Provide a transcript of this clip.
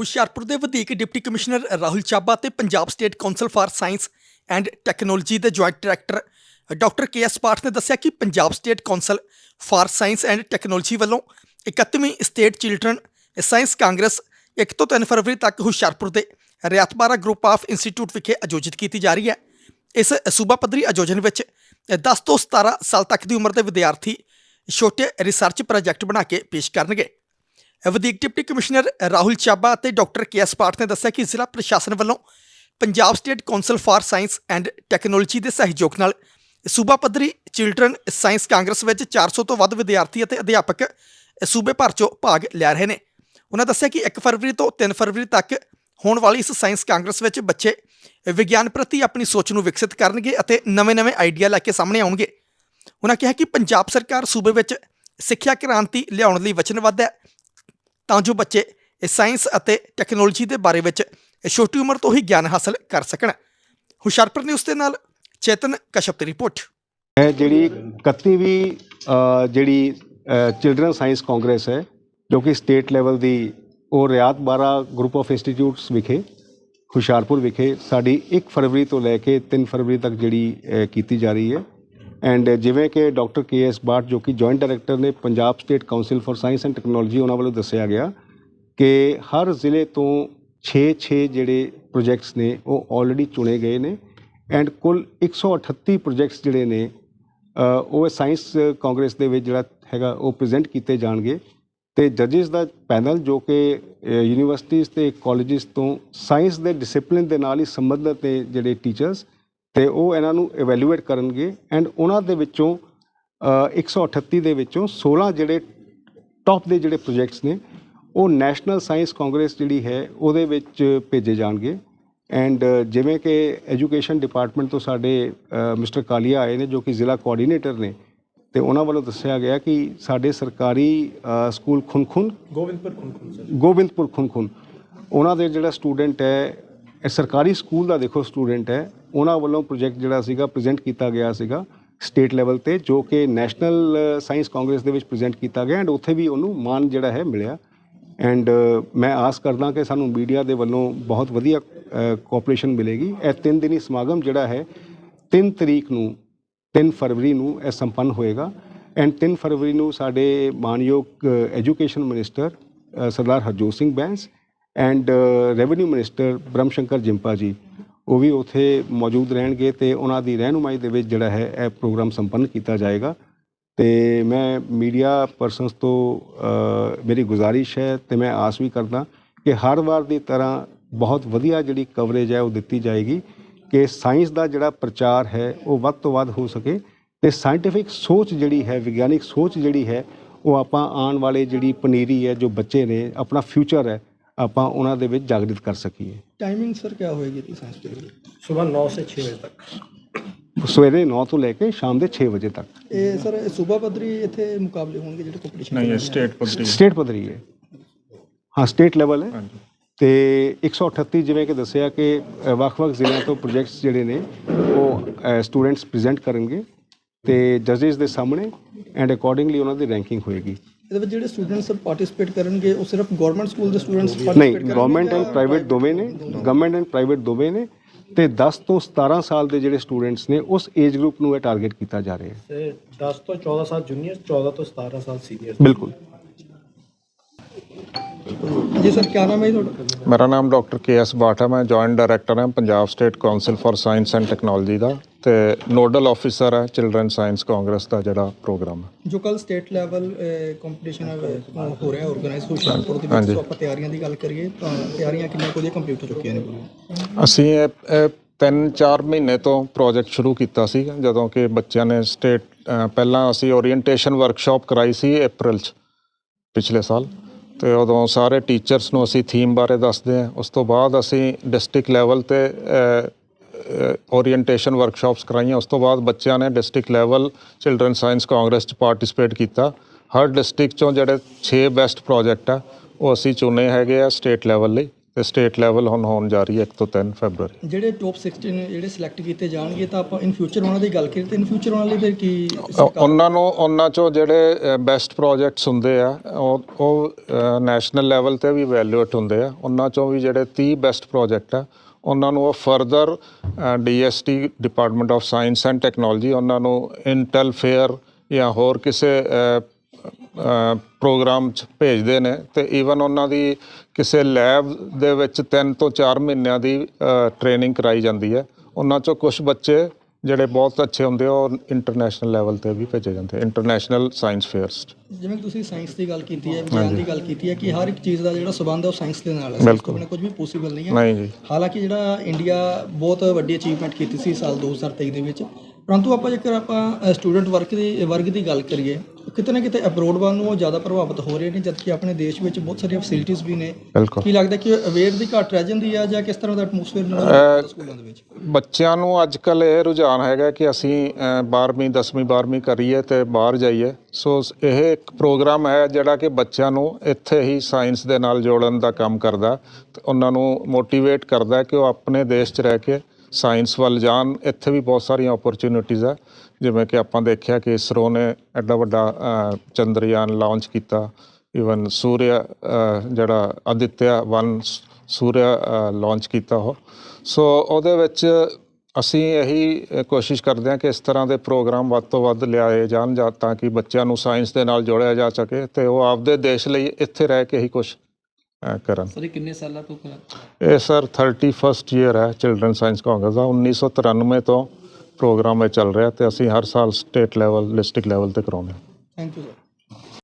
ਹੁਸ਼ਿਆਰਪੁਰ ਦੇ ਵਧੀਕ deputy commissioner Rahul Chaba ਤੇ Punjab state council for science and technology ਦੇ joint director doctor K S Path ਨੇ ਦੱਸਿਆ ਕਿ Punjab state council for science and technology ਵੱਲੋਂ 31ਵੀਂ ਸਟੇਟ ਚਿਲਡਰਨ ਸਾਇੰਸ ਕਾਂਗਰਸ 1 ਤੋਂ 3 ਫਰਵਰੀ ਤੱਕ ਹੁਸ਼ਿਆਰਪੁਰ ਦੇ ਰਿਆਤਬਾਰਾ ਗਰੁੱਪ ਆਫ ਇੰਸਟੀਚਿਊਟ ਵਿਖੇ ਆਯੋਜਿਤ ਕੀਤੀ ਜਾ ਰਹੀ ਹੈ। ਇਸ ਸੂਬਾ ਪੱਧਰੀ ਆਯੋਜਨ ਵਿੱਚ 10 ਤੋਂ 17 ਸਾਲ ਤੱਕ ਦੀ ਉਮਰ ਦੇ ਵਿਦਿਆਰਥੀ ਛੋਟੇ ਰਿਸਰਚ ਪ੍ਰੋਜੈਕਟ ਬਣਾ ਕੇ ਪੇਸ਼ ਕਰਨਗੇ। ਵਧੀਕ ਡਿਪਟੀ ਕਮਿਸ਼ਨਰ ਰਾਹੁਲ ਚਾਬਾ ਅਤੇ ਡਾਕਟਰ ਕੇ ਐਸ ਪਾਠ ਨੇ ਦੱਸਿਆ ਕਿ ਜ਼ਿਲ੍ਹਾ ਪ੍ਰਸ਼ਾਸਨ ਵੱਲੋਂ Punjab state council for science and technology ਦੇ ਸਹਿਯੋਗ ਨਾਲ ਸੂਬਾ ਪੱਧਰੀ ਚਿਲਡਰਨ ਸਾਇੰਸ ਕਾਂਗਰਸ ਵਿੱਚ 400 ਤੋਂ ਵੱਧ ਵਿਦਿਆਰਥੀ ਅਤੇ ਅਧਿਆਪਕ ਸੂਬੇ ਭਰ ਚੋਂ ਭਾਗ ਲੈ ਰਹੇ ਨੇ। ਉਹਨਾਂ ਦੱਸਿਆ ਕਿ 1 ਫਰਵਰੀ ਤੋਂ 3 ਫਰਵਰੀ ਤੱਕ ਹੋਣ ਵਾਲੀ ਇਸ ਸਾਇੰਸ ਕਾਂਗਰਸ ਵਿੱਚ ਬੱਚੇ ਵਿਗਿਆਨ ਪ੍ਰਤੀ ਆਪਣੀ ਸੋਚ ਨੂੰ ਵਿਕਸਿਤ ਕਰਨਗੇ ਅਤੇ ਨਵੇਂ-ਨਵੇਂ ਆਈਡੀਆ ਲੈ ਕੇ ਸਾਹਮਣੇ ਆਉਣਗੇ। ਉਹਨਾਂ ਕਿਹਾ ਕਿ ਪੰਜਾਬ ਸਰਕਾਰ ਸੂਬੇ ਵਿੱਚ ਸਿੱਖਿਆ ਕ੍ਰਾਂਤੀ ਲਿਆਉਣ ਲਈ ਵਚਨਬੱਧ ਹੈ। ਤਾਂ ਜੋ ਬੱਚੇ ਇਹ ਸਾਇੰਸ ਅਤੇ ਟੈਕਨੋਲੋਜੀ ਦੇ ਬਾਰੇ ਵਿੱਚ ਛੋਟੀ ਉਮਰ ਤੋਂ ਹੀ ਗਿਆਨ ਹਾਸਲ ਕਰ ਸਕਣ। ਹੁਸ਼ਿਆਰਪੁਰ ਨਿਊਜ਼ ਦੇ ਨਾਲ ਚੇਤਨ ਕਸ਼ਪ ਦੀ ਰਿਪੋਰਟ। ਹੈ ਜਿਹੜੀ 31ਵੀਂ ਜਿਹੜੀ ਚਿਲਡਰਨ ਸਾਇੰਸ ਕਾਂਗਰਸ ਹੈ, ਜੋ ਕਿ ਸਟੇਟ ਲੈਵਲ ਦੀ ਉਹ ਰਿਆਤ ਬਾਰਾ ਗਰੁੱਪ ਆਫ ਇੰਸਟੀਚਿਊਟਸ ਵਿਖੇ, ਹੁਸ਼ਿਆਰਪੁਰ ਵਿਖੇ, ਸਾਡੀ 1 ਫਰਵਰੀ ਤੋਂ ਲੈ ਕੇ 3 ਫਰਵਰੀ ਤੱਕ ਜਿਹੜੀ ਕੀਤੀ ਜਾ ਰਹੀ ਹੈ। ਐਂਡ uh, ਜਿਵੇਂ ਕਿ ਡਾਕਟਰ ਕੇ ਐਸ ਬਾਟ ਜੋ ਕਿ ਜੁਆਇੰਟ ਡਾਇਰੈਕਟਰ ਨੇ Punjab state council for science and technology ਉਹਨਾਂ ਵੱਲੋਂ ਦੱਸਿਆ ਗਿਆ ਕਿ ਹਰ ਜ਼ਿਲ੍ਹੇ ਤੋਂ 6-6 ਜਿਹੜੇ ਪ੍ਰੋਜੈਕਟਸ ਨੇ, ਉਹ ਆਲਰੇਡੀ ਚੁਣੇ ਗਏ ਨੇ। ਐਂਡ ਕੁੱਲ 138 ਪ੍ਰੋਜੈਕਟਸ ਜਿਹੜੇ ਨੇ ਉਹ ਸਾਇੰਸ ਕਾਂਗਰਸ ਦੇ ਵਿੱਚ ਜਿਹੜਾ ਹੈਗਾ, ਉਹ ਪ੍ਰੈਜ਼ੈਂਟ ਕੀਤੇ ਜਾਣਗੇ। ਤੇ ਜੱਜਿਸ ਦਾ ਪੈਨਲ ਜੋ ਕਿ ਯੂਨੀਵਰਸਿਟੀਜ਼ ਤੇ ਕਾਲਜਿਸ ਤੋਂ ਸਾਇੰਸ ਦੇ ਡਿਸਪਲਿਨ ਦੇ ਨਾਲ ਹੀ ਸੰਬੰਧਿਤ ਨੇ ਜਿਹੜੇ ਟੀਚਰਸ ਤੇ ਉਹ ਇਹਨਾਂ ਨੂੰ ਇਵੈਲੂਏਟ ਕਰਨਗੇ ਐਂਡ ਉਹਨਾਂ ਦੇ ਵਿੱਚੋਂ ਅ, 138 ਦੇ ਵਿੱਚੋਂ 16 ਜਿਹੜੇ ਟੌਪ ਦੇ ਜਿਹੜੇ ਪ੍ਰੋਜੈਕਟਸ ਨੇ ਉਹ ਨੈਸ਼ਨਲ ਸਾਇੰਸ ਕਾਂਗਰਸ ਜਿਹੜੀ ਹੈ ਉਹਦੇ ਵਿੱਚ ਭੇਜੇ ਜਾਣਗੇ ਐਂਡ ਜਿਵੇਂ ਕਿ ਐਜੂਕੇਸ਼ਨ ਡਿਪਾਰਟਮੈਂਟ ਤੋਂ ਸਾਡੇ ਮਿਸਟਰ ਕਾਲੀਆ ਆਏ ਨੇ ਜੋ ਕਿ ਜ਼ਿਲ੍ਹਾ ਕੋਆਰਡੀਨੇਟਰ ਨੇ ਤੇ ਉਹਨਾਂ ਵੱਲੋਂ ਦੱਸਿਆ ਗਿਆ ਕਿ ਸਾਡੇ ਸਰਕਾਰੀ ਸਕੂਲ ਖੁਨਖੁਨ ਗੋਬਿੰਦਪੁਰ ਖੁਨਖੁਨ ਗੋਬਿੰਦਪੁਰ ਖੁਨਖੁਨ ਉਹਨਾਂ ਦੇ ਜਿਹੜਾ ਸਟੂਡੈਂਟ ਹੈ ਇਹ ਸਰਕਾਰੀ ਸਕੂਲ ਦਾ ਦੇਖੋ ਸਟੂਡੈਂਟ ਹੈ। ਉਹਨਾਂ ਵੱਲੋਂ ਪ੍ਰੋਜੈਕਟ ਜਿਹੜਾ ਸੀਗਾ, ਪ੍ਰੈਜ਼ੈਂਟ ਕੀਤਾ ਗਿਆ ਸੀਗਾ ਸਟੇਟ ਲੈਵਲ ਤੇ, ਜੋ ਕਿ ਨੈਸ਼ਨਲ ਸਾਇੰਸ ਕਾਂਗਰਸ ਦੇ ਵਿੱਚ ਪ੍ਰੈਜ਼ੈਂਟ ਕੀਤਾ ਗਿਆ ਐਂਡ ਉੱਥੇ ਵੀ ਉਹਨੂੰ ਮਾਨ ਜਿਹੜਾ ਹੈ ਮਿਲਿਆ। ਐਂਡ ਮੈਂ ਆਸ ਕਰਦਾ ਕਿ ਸਾਨੂੰ ਮੀਡੀਆ ਦੇ ਵੱਲੋਂ ਬਹੁਤ ਵਧੀਆ ਕੋਆਪਰੇਸ਼ਨ ਮਿਲੇਗੀ। ਇਹ ਤਿੰਨ ਦਿਨੀ ਸਮਾਗਮ ਜਿਹੜਾ ਹੈ 3 ਤਰੀਕ ਨੂੰ 3 ਫਰਵਰੀ ਨੂੰ ਇਹ ਸੰਪੰਨ ਹੋਏਗਾ। ਐਂਡ 3 ਫਰਵਰੀ ਨੂੰ ਸਾਡੇ ਮਾਨਯੋਗ education minister Sardar Harjot Singh Bains and revenue minister Brahm Shankar Jimpa ਜੀ ਉਹ ਵੀ ਉੱਥੇ ਮੌਜੂਦ ਰਹਿਣਗੇ ਤੇ ਉਹਨਾਂ ਦੀ ਰਹਿਨੁਮਾਈ ਦੇ ਵਿੱਚ ਜਿਹੜਾ ਹੈ, ਇਹ ਪ੍ਰੋਗਰਾਮ ਸੰਪੰਨ ਕੀਤਾ ਜਾਏਗਾ। ਤੇ ਮੈਂ ਮੀਡੀਆ ਪਰਸਨਸ ਤੋਂ ਮੇਰੀ ਗੁਜ਼ਾਰਿਸ਼ ਹੈ ਤੇ ਮੈਂ ਆਸ ਵੀ ਕਰਦਾ ਕਿ ਹਰ ਵਾਰ ਦੀ ਤਰ੍ਹਾਂ ਬਹੁਤ ਵਧੀਆ ਜਿਹੜੀ ਕਵਰੇਜ ਹੈ ਉਹ ਦਿੱਤੀ ਜਾਏਗੀ ਕਿ ਸਾਇੰਸ ਦਾ ਜਿਹੜਾ ਪ੍ਰਚਾਰ ਹੈ ਉਹ ਵੱਧ ਤੋਂ ਵੱਧ ਹੋ ਸਕੇ ਤੇ ਸਾਇੰਟੀਫਿਕ ਸੋਚ ਜਿਹੜੀ ਹੈ, ਵਿਗਿਆਨਿਕ ਸੋਚ ਜਿਹੜੀ ਹੈ, ਉਹ ਆਪਾਂ ਆਉਣ ਵਾਲੇ ਜਿਹੜੀ ਪਨੀਰੀ ਹੈ, ਜੋ ਬੱਚੇ ਨੇ, ਆਪਣਾ ਫਿਊਚਰ ਹੈ ਆਪਾਂ ਉਹਨਾਂ ਦੇ ਵਿੱਚ ਜਾਗਰਿਤ ਕਰ ਸਕੀਏ। ਟਾਈਮਿੰਗ ਸਰ ਕੀ ਹੋਏਗੀ ਦੀ ਸਾਇੰਸ ਦੀ? ਸਵੇਰ 9 ਸੇ 6 ਵਜੇ ਤੱਕ। ਸਵੇਰੇ 9 ਤੋਂ ਲੈ ਕੇ ਸ਼ਾਮ ਦੇ 6 ਵਜੇ ਤੱਕ। ਇਹ ਸਰ ਸੂਬਾ ਪੱਧਰੀ ਇੱਥੇ ਮੁਕਾਬਲੇ ਹੋਣਗੇ ਜਿਹੜੇ ਕੰਪੀਟੀਸ਼ਨ ਨਹੀਂ ਇਹ ਸਟੇਟ ਪੱਧਰੀ ਸਟੇਟ ਪੱਧਰੀ ਹੈ। ਹਾਂ ਸਟੇਟ ਲੈਵਲ ਹੈ। ਤੇ 138 ਜਿਵੇਂ ਕਿ ਦੱਸਿਆ ਕਿ ਵੱਖ-ਵੱਖ ਜ਼ਿਲ੍ਹਿਆਂ ਤੋਂ ਪ੍ਰੋਜੈਕਟਸ ਜਿਹੜੇ ਨੇ ਉਹ ਸਟੂਡੈਂਟਸ ਪ੍ਰੈਜ਼ੈਂਟ ਕਰਨਗੇ। ਤੇ ਜੱਜਸ ਦੇ ਸਾਹਮਣੇ ਐਂਡ ਅਕੋਰਡਿੰਗਲੀ ਉਹਨਾਂ ਦੀ ਰੈਂਕਿੰਗ ਹੋਏਗੀ। ਇਹਦੇ ਵਿੱਚ ਜਿਹੜੇ ਸਟੂਡੈਂਟਸ ਪਾਰਟਿਸਿਪੇਟ ਕਰਨਗੇ ਉਹ ਸਿਰਫ ਗਵਰਨਮੈਂਟ ਸਕੂਲ ਦੇ ਸਟੂਡੈਂਟਸ ਨਹੀਂ ਗਵਰਨਮੈਂਟ ਐਂਡ ਪ੍ਰਾਈਵੇਟ ਦੋਵੇਂ ਨੇ ਗਵਰਨਮੈਂਟ ਐਂਡ ਪ੍ਰਾਈਵੇਟ ਦੋਵੇਂ ਨੇ ਤੇ 10 ਤੋਂ 17 ਸਾਲ ਦੇ ਜਿਹੜੇ ਸਟੂਡੈਂਟਸ ਨੇ ਉਸ ਏਜ ਗਰੁੱਪ ਨੂੰ ਇਹ ਟਾਰਗੇਟ ਕੀਤਾ ਜਾ ਰਿਹਾ ਹੈ। ਤੇ 10 ਤੋਂ 14 ਸਾਲ ਜੂਨੀਅਰ 14 ਤੋਂ 17 ਸਾਲ ਸੀਨੀਅਰ ਬਿਲਕੁਲ। ਜੀ ਸਰ ਕੀ ਨਾਮ ਹੈ ਜੀ ਤੁਹਾਡਾ? ਮੇਰਾ ਨਾਮ ਡਾਕਟਰ ਕੇ ਐਸ ਬਾਠ ਹੈ ਮੈਂ ਜੁਆਇੰਟ ਡਾਇਰੈਕਟਰ ਹਾਂ Punjab state council for science and technology ਦਾ ਤੇ ਨੋਡਲ ਆਫੀਸਰ ਹੈ ਚਿਲਡਰਨ ਸਾਇੰਸ ਕਾਂਗਰਸ ਦਾ ਜਿਹੜਾ ਪ੍ਰੋਗਰਾਮ ਹੈ। ਜੋ ਕੱਲ ਸਟੇਟ ਲੈਵਲ ਕੰਪੀਟੀਸ਼ਨ ਹੋ ਰਿਹਾ ਆਰਗੇਨਾਈਜ਼ ਹੁਸ਼ਿਆਰਪੁਰ ਦੇ। ਵਿੱਚ ਆਪਾਂ ਤਿਆਰੀਆਂ ਦੀ ਗੱਲ ਕਰੀਏ ਤਾਂ ਤਿਆਰੀਆਂ ਕਿੰਨੀਆਂ ਕੁ ਦੀਆਂ ਕੰਪਲੀਟ ਹੋ ਚੁੱਕੀਆਂ ਨੇ ਅਸੀਂ ਇਹ ਇਹ ਤਿੰਨ ਚਾਰ ਮਹੀਨੇ ਤੋਂ ਪ੍ਰੋਜੈਕਟ ਸ਼ੁਰੂ ਕੀਤਾ ਸੀ ਜਦੋਂ ਕਿ ਬੱਚਿਆਂ ਨੇ ਸਟੇਟ ਪਹਿਲਾਂ ਅਸੀਂ ਓਰੀਐਂਟੇਸ਼ਨ ਵਰਕਸ਼ਾਪ ਕਰਾਈ ਸੀ April 'ਚ ਪਿਛਲੇ ਸਾਲ। ਤੇ ਉਦੋਂ ਸਾਰੇ ਟੀਚਰਸ ਨੂੰ ਅਸੀਂ ਥੀਮ ਬਾਰੇ ਦੱਸਦੇ ਹਾਂ। ਉਸ ਤੋਂ ਬਾਅਦ ਅਸੀਂ ਡਿਸਟ੍ਰਿਕਟ ਲੈਵਲ ਤੇ ਓਰੀਐਂਟੇਸ਼ਨ ਵਰਕਸ਼ਾਪਸ ਕਰਾਈਆਂ। ਉਸ ਤੋਂ ਬਾਅਦ ਬੱਚਿਆਂ ਨੇ district level children science congress 'ਚ ਪਾਰਟਿਸਿਪੇਟ ਕੀਤਾ। ਹਰ ਡਿਸਟ੍ਰਿਕਟ ਚੋਂ ਜਿਹੜੇ 6 ਬੈਸਟ ਪ੍ਰੋਜੈਕਟ ਆ, ਉਹ ਅਸੀਂ ਚੁਣੇ ਹੈਗੇ ਆ ਸਟੇਟ ਲੈਵਲ ਲਈ। ਤੇ ਸਟੇਟ ਲੈਵਲ ਹੁਣ ਹੋਣ ਜਾ ਰਹੀ ਹੈ 1 ਤੋਂ 3 ਫੈਬਰੂਅਰੀ ਜਿਹੜੇ ਟੌਪ 16 ਜਿਹੜੇ ਸਿਲੈਕਟ ਕੀਤੇ ਜਾਣਗੇ ਤਾਂ ਆਪਾਂ ਇਨ ਫਿਊਚਰ ਉਹਨਾਂ ਦੀ ਗੱਲ ਕਰੀਏ ਤਾਂ ਇਨ ਫਿਊਚਰ ਉਹਨਾਂ ਲਈ ਫਿਰ ਕੀ ਉਹ- ਉਹਨਾਂ ਨੂੰ ਉਹਨਾਂ ਚੋਂ ਜਿਹੜੇ ਬੈਸਟ ਪ੍ਰੋਜੈਕਟਸ ਹੁੰਦੇ ਆ ਉਹ ਉਹ ਨੈਸ਼ਨਲ ਲੈਵਲ ਤੇ ਵੀ ਵੈਲਿਊਏਟ ਹੁੰਦੇ ਆ। ਉਹਨਾਂ ਚੋਂ ਵੀ ਜਿਹੜੇ 30 ਬੈਸਟ ਪ੍ਰੋਜੈਕਟ ਆ ਉਹਨਾਂ ਨੂੰ ਉਹ further DST department of science and technology ਉਹਨਾਂ ਨੂੰ ਇੰਟੈਲ ਫੇਅਰ ਜਾਂ ਹੋਰ ਕਿਸੇ ਪ੍ਰੋਗਰਾਮ ਚ ਭੇਜਦੇ ਨੇ ਤੇ ਈਵਨ ਉਹਨਾਂ ਦੀ ਕਿਸੇ ਲੈਬ ਦੇ ਵਿੱਚ 3 ਤੋਂ 4 ਮਹੀਨਿਆਂ ਦੀ ਟ੍ਰੇਨਿੰਗ ਕਰਾਈ ਜਾਂਦੀ ਹੈ। ਉਹਨਾਂ ਚੋਂ ਕੁਝ ਬੱਚੇ ਜਿਹੜੇ ਬਹੁਤ ਅੱਛੇ ਹੁੰਦੇ ਆ ਉਹ ਇੰਟਰਨੈਸ਼ਨਲ ਲੈਵਲ ਤੇ ਵੀ ਭੇਜੇ ਜਾਂਦੇ ਇੰਟਰਨੈਸ਼ਨਲ ਸਾਇੰਸ ਫੇਅਰਸ ਜਿਵੇਂ ਤੁਸੀਂ ਸਾਇੰਸ ਦੀ ਗੱਲ ਕੀਤੀ ਹੈ ਵਿਗਿਆਨ ਦੀ ਗੱਲ ਕੀਤੀ ਹੈ ਕਿ ਹਰ ਇੱਕ ਚੀਜ਼ ਦਾ ਜਿਹੜਾ ਸਬੰਧ ਹੈ ਉਹ ਸਾਇੰਸ ਦੇ ਨਾਲ ਹੈ। ਸਾਇੰਸ ਤੋਂ ਬਿਨਾਂ ਕੁਝ ਵੀ ਪੋਸੀਬਲ ਨਹੀਂ ਹੈ। ਨਹੀਂ ਜੀ। ਹਾਲਾਂਕਿ ਜਿਹੜਾ ਇੰਡੀਆ ਬਹੁਤ ਵੱਡੀ ਅਚੀਵਮੈਂਟ ਕੀਤੀ ਸੀ ਸਾਲ 2023 ਦੇ ਵਿੱਚ ਪਰੰਤੂ ਆਪਾਂ ਜੇਕਰ ਆਪਾਂ ਸਟੂਡੈਂਟ ਵਰਗ ਦੀ ਵਰਗ ਦੀ ਗੱਲ ਕਰੀਏ ਕਿਤੇ ਨਾ ਕਿਤੇ ਅਬਰੋਡ ਵੱਲ ਨੂੰ ਉਹ ਜ਼ਿਆਦਾ ਪ੍ਰਭਾਵਿਤ ਹੋ ਰਹੇ ਨੇ ਜਦਕਿ ਆਪਣੇ ਦੇਸ਼ ਵਿੱਚ ਬਹੁਤ ਸਾਰੀਆਂ ਫੈਸਿਲਿਟੀਆਂ ਵੀ ਨੇ। ਬਿਲਕੁਲ। ਕੀ ਲੱਗਦਾ ਕਿ ਅਵੇਅਰ ਦੀ ਘੱਟ ਰਹਿ ਜਾਂਦੀ ਆ ਜਾਂ ਕਿਸ ਤਰ੍ਹਾਂ ਦਾ ਐਟਮੋਸਫੇਅਰ ਨਾਲ ਸਕੂਲਾਂ ਦੇ ਵਿੱਚ? ਬੱਚਿਆਂ ਨੂੰ ਅੱਜ ਕੱਲ ਇਹ ਰੁਝਾਨ ਹੈਗਾ ਕਿ ਅਸੀਂ 12ਵੀਂ 10ਵੀਂ 12ਵੀਂ ਕਰੀਏ ਤੇ ਬਾਹਰ ਜਾਈਏ। ਸੋ ਸ- ਇਹ ਇੱਕ ਪ੍ਰੋਗਰਾਮ ਹੈ ਜਿਹੜਾ ਕਿ ਬੱਚਿਆਂ ਨੂੰ ਇੱਥੇ ਹੀ ਸਾਇੰਸ ਦੇ ਨਾਲ ਜੋੜਨ ਦਾ ਕੰਮ ਕਰਦਾ। ਤੇ ਉਹਨਾਂ ਨੂੰ ਮੋਟੀਵੇਟ ਕਰਦਾ ਕਿ ਉਹ ਆਪਣੇ ਦੇਸ਼ 'ਚ ਰਹਿ ਕੇ ਸਾਇੰਸ ਵੱਲ ਜਾਣ, ਇੱਥੇ ਵੀ ਬਹੁਤ ਸਾਰੀਆਂ ਓਪਰਚ्युनिटीज ਆ। ਜਿਵੇਂ ਕਿ ਆਪਾਂ ਦੇਖਿਆ ਕਿ ਇਸਰੋ ਨੇ ਐਡਾ ਵੱਡਾ ਚੰਦਰਯਾਨ ਲਾਂਚ ਕੀਤਾ। ਇਵਨ ਸੂਰਿਆ ਜਿਹੜਾ ਅਦਿੱਤਿਆ 1 ਸੂਰਿਆ ਲਾਂਚ ਕੀਤਾ ਉਹ। ਸੋ ਉਹਦੇ ਵਿੱਚ ਅਸੀਂ ਇਹੀ ਕੋਸ਼ਿਸ਼ ਕਰਦੇ ਹਾਂ ਕਿ ਇਸ ਤਰ੍ਹਾਂ ਦੇ ਪ੍ਰੋਗਰਾਮ ਵੱਧ ਤੋਂ ਵੱਧ ਲਿਆਏ ਜਾਣ ਜਾਂ ਤਾਂ ਕਿ ਬੱਚਿਆਂ ਨੂੰ ਸਾਇੰਸ ਦੇ ਨਾਲ ਜੋੜਿਆ ਜਾ ਸਕੇ ਤੇ ਉਹ ਆਪਦੇ ਦੇਸ਼ ਲਈ ਇੱਥੇ ਰਹਿ ਕੇ ਹੀ ਕੁਝ ਕਰਨ ਸਰ ਇਹ ਕਿੰਨੇ ਸਾਲਾਂ ਤੋਂ ਕਰ ਇਹ ਸਰ 31st ਈਅਰ ਹੈ ਚਿਲਡਰਨ ਸਾਇੰਸ ਕਾਂਗਰਸ ਦਾ। 1993 ਤੋਂ ਪ੍ਰੋਗਰਾਮ ਇਹ ਚੱਲ ਰਿਹਾ ਤੇ ਅਸੀਂ ਹਰ ਸਾਲ ਸਟੇਟ ਲੈਵਲ ਡਿਸਟ੍ਰਿਕਟ ਲੈਵਲ ਤੇ ਕਰਾਉਂਦੇ ਹਾਂ। Thank you sir